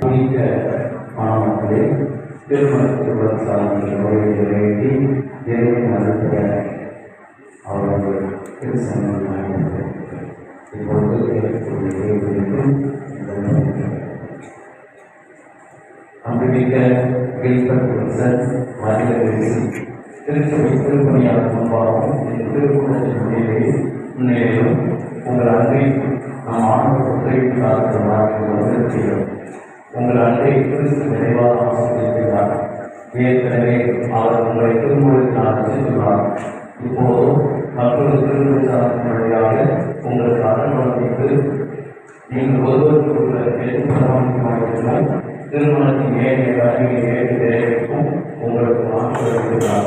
குறித்த மாணவர்களே திருமண சாதனை வேண்டி இறைவன் அனுப்பிய அவர்கள் திருசங்கம் இப்பொழுது ஏற்படுகிற அன்புமிக்க கில்பர்ட் வில்சன் மாநிலத்தில் திருச்சபை திருப்பணியாளர் முன்பாகவும் இந்த திருக்குறளின் முன்னிலையில் முன்னிலையிலும் உங்கள் அன்பை நம் ஆண்டு உத்தரவிட்டார்கள் வந்திருக்கிறோம். உங்கள் அன்பை கிறிஸ்து நிறைவாக ஆசிரியர் ஏற்கனவே அவர் உங்களை திருமுறைக்கான சென்றுள்ளார் இப்போது மற்றொரு திருமணத்தின் வழியாக உங்களுக்கு அரண்மனைக்கு நீங்கள் ஒருவருக்கு ஒருவர் எதிர்பார்க்கும் திருமணத்தின் ஏழை அறிவியல் ஏழு தேவைக்கும் உங்களுக்கு மாற்றம்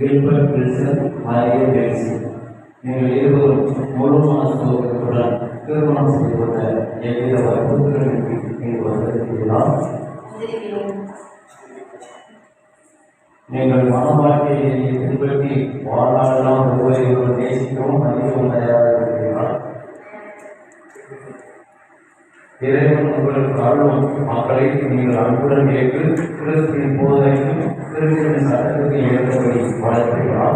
கில்பர்ட் வில்சன் மாரிய பேசி. நீங்கள் இருவரும் முழு மனசுடன் திருமணம் செய்து கொண்ட எவ்வித நீங்கள் வந்திருக்கிறீர்களா? நீங்கள் மன வாழ்க்கையை பின்பற்றி வாழ்நாளெல்லாம் ஒருவரை நேசிக்கவும் மதிக்கவும் தயாராக இருக்கிறீர்களா? இறைவன் உங்களுக்கு அருளும் மக்களை நீங்கள் அன்புடன் ஏற்று கிறிஸ்துவின் போதையும் கிறிஸ்துவின் சட்டத்துக்கு ஏற்றபடி வளர்க்கிறீர்களா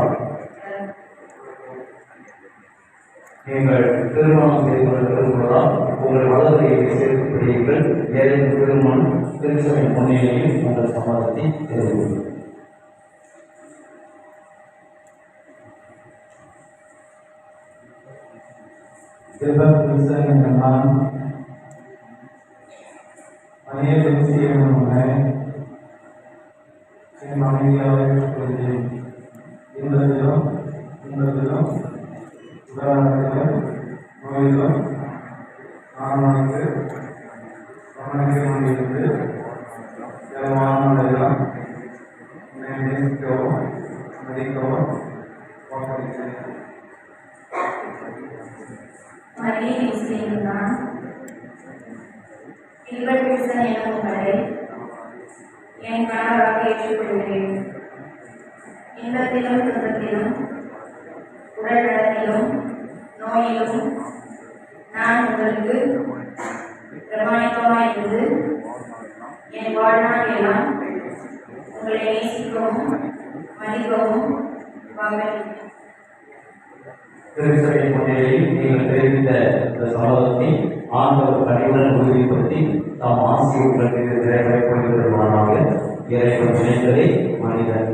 நீங்கள் திருமணம் செய்து கொள்ள விரும்புவதால் உங்கள் வளர்ச்சியை சேர்த்து பிடியுங்கள் ஏதேனும் திருமணம் கிறிஸ்துவின் முன்னிலையில் உங்கள் சம்மதத்தை தெரிவிக்கும். Silver Wilson என்ற நான் மனையை செய்யணும்னு என் மனைவியாக கொள்கிறேன் இன்பத்திலும் துன்பத்திலும் உதாரணத்திலும் நோயிலும் நான் உனக்கு கவனிக்க கொண்டிருந்து வாழ்நாளெல்லாம் மதிக்கவும் வாக்களிக்கிறேன் மரியை செய்கிறான் கில்பர்ட் வில்சன் எனும் என் கணவராக ஏற்றுக்கொள்கிறேன். இன்பத்திலும் துன்பத்திலும் உடல் நலத்திலும் நோயிலும் நான் உங்களுக்கு பிரமாணிக்கமாய் இருந்து என் வாழ்நாள் எல்லாம் உங்களை நேசிக்கவும் மதிக்கவும் வாங்க திருச்சபை முன்னிலையில் நீங்கள் தெரிவித்த இந்த சம்பவத்தை ஆண்டவர் பணிவுடன் உறுதிப்படுத்தி தாம் ஆசியுடன் நிறைவேற்றப்படுவதற்கான இறைவன் நினைத்ததை மனிதன்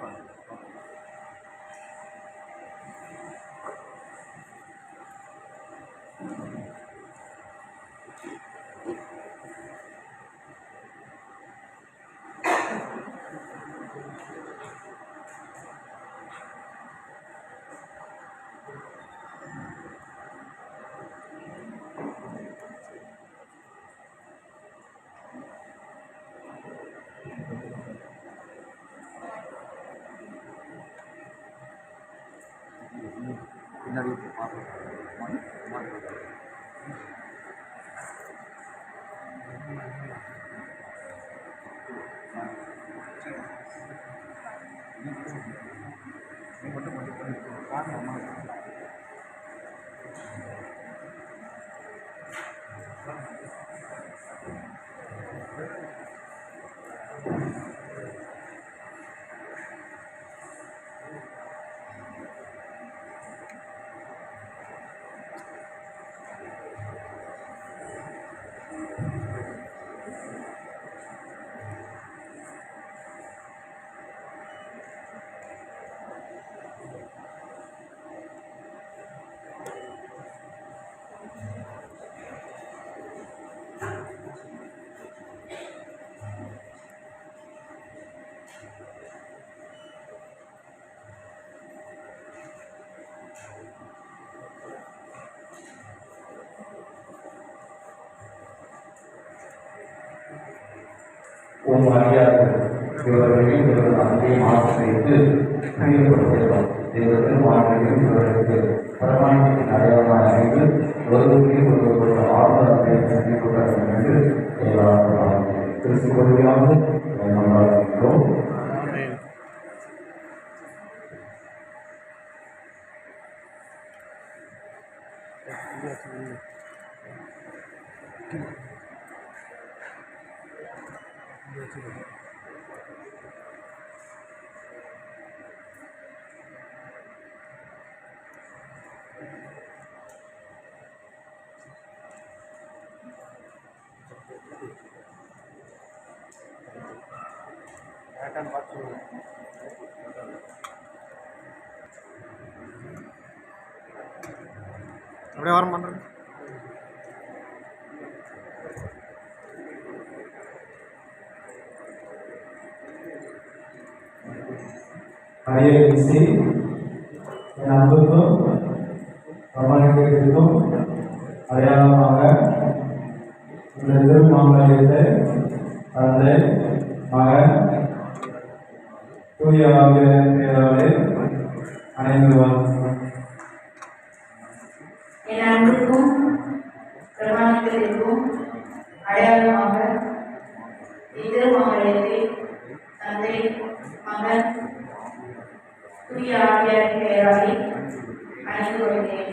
pa. நடுவுக்கு பார்ப்போம். மட்டும் காரணமாக உம் அடியார்கள் இவர்களையும் இவர்கள் அங்கேயும் ஆசிரியத்து பிரியப்படுத்தியவர் தெய்வத்தின் வாழ்க்கையும் இவர்களுக்கு பிரமாணத்தின் அடையாளமாக அறிந்து ஒருவருக்கு ஒருவர் ஆழ்ந்த அன்பை சந்திக்கப்பட வேண்டும் என்று எல்லாரும் திருச்சி வழியாக அப்படியே வரம் பண்ணுறேன் அரிய விசி என் அன்புக்கும் பிரமாணிக்கத்திற்கும் அடையாளமாக இந்த திருமாங்கல்யத்தை தந்தை மகன் தூய பெயராலே அனைவரும் என் அன்புக்கும் பிரமாணத்திற்கும் அடையாளமாக தந்தை மகன் தூய ஆவியாரின் பெயராலே அணைந்து கொள்கிறேன்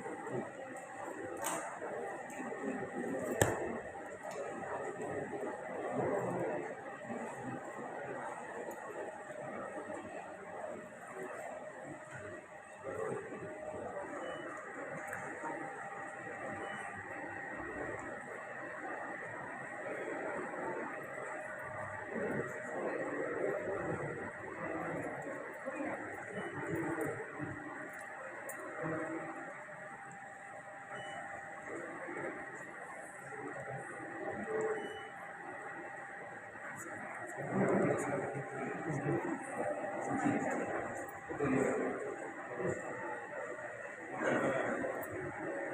Thank you.